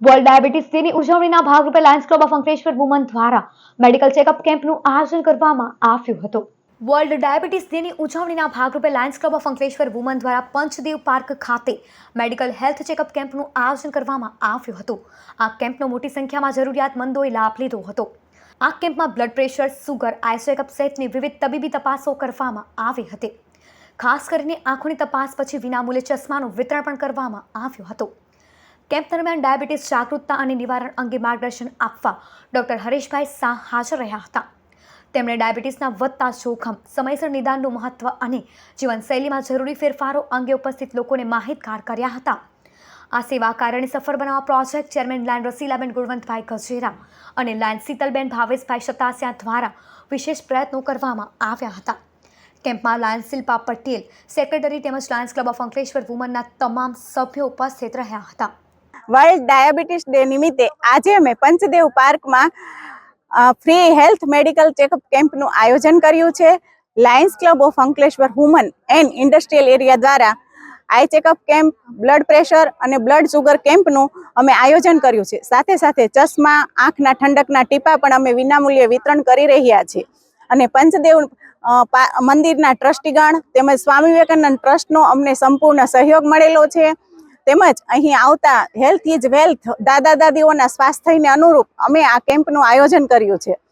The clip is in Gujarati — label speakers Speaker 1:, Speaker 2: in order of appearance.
Speaker 1: વર્લ્ડ ડાયાબિટીસ ડેની ઉજવણીના ભાગરૂપે lions club of Ankleshwar woman દ્વારા મેડિકલ ચેકઅપ કેમ્પનું આયોજન કરવામાં આવ્યું હતું. વર્લ્ડ ડાયાબિટીસ ડેની ઉજવણીના ભાગરૂપે lions club of Ankleshwar woman દ્વારા પંચદેવ પાર્ક ખાતે મેડિકલ હેલ્થ ચેકઅપ કેમ્પનું આયોજન કરવામાં આવ્યું હતું. આ કેમ્પનો મોટી સંખ્યામાં જરૂરિયાતમંદોએ લાભ લીધો હતો. આ કેમ્પમાં blood pressure sugar eye checkup સહિતની વિવિધ તબીબી તપાસો કરવામાં આવી હતી. ખાસ કરીને આંખોની તપાસ પછી વિનામૂલ્યે ચશ્માનું વિતરણ પણ કરવામાં આવ્યું હતું. કેમ્પ દરમિયાન ડાયાબિટીસ જાગૃતતા અને નિવારણ અંગે માર્ગદર્શન આપવા ડોક્ટર હરેશભાઈ શાહ હાજર રહ્યા હતા. તેમણે ડાયાબિટીસના વધતા જોખમ, સમયસર નિદાનનું મહત્વ અને જીવનશૈલીમાં જરૂરી ફેરફારો અંગે ઉપસ્થિત લોકોને માહિતગાર કર્યા હતા. આ સેવા કાર્યને સફળ બનાવવા project chairman lion Rasilaben Gunvantbhai Gajera અને લાયન શીતલબેન ભાવેશભાઈ સતાસિયા દ્વારા વિશેષ પ્રયત્નો કરવામાં આવ્યા હતા. કેમ્પમાં લાયન્સ શિલ્પા પટેલ, સેક્રેટરી તેમજ લાયન્સ ક્લબ ઓફ અંકલેશ્વર વુમનના તમામ સભ્યો ઉપસ્થિત રહ્યા હતા.
Speaker 2: વર્લ્ડ ડાયાબિટીસ ડે નિમિત્તે આજે અમે પંચદેવ પાર્કમાં ફ્રી હેલ્થ મેડિકલ ચેકઅપ કેમ્પનું આયોજન કર્યું છે. Lions club of Ankleshwar women and industrial area દ્વારા eye checkup camp blood pressure અને બ્લડ સુગર કેમ્પનું અમે આયોજન કર્યું છે. સાથે સાથે ચશ્મા, આંખના ઠંડકના ટીપા પણ અમે વિનામૂલ્યે વિતરણ કરી રહ્યા છીએ. અને પંચદેવ મંદિરના ટ્રસ્ટીગણ તેમજ સ્વામી વિવેકાનંદ ટ્રસ્ટનો અમને સંપૂર્ણ સહયોગ મળેલો છે. તેમજ અહીં આવતા હેલ્થ ઇઝ વેલ્થ દાદા દાદીઓના સ્વાસ્થ્યને અનુરૂપ અમે આ કેમ્પનું આયોજન કર્યું છે.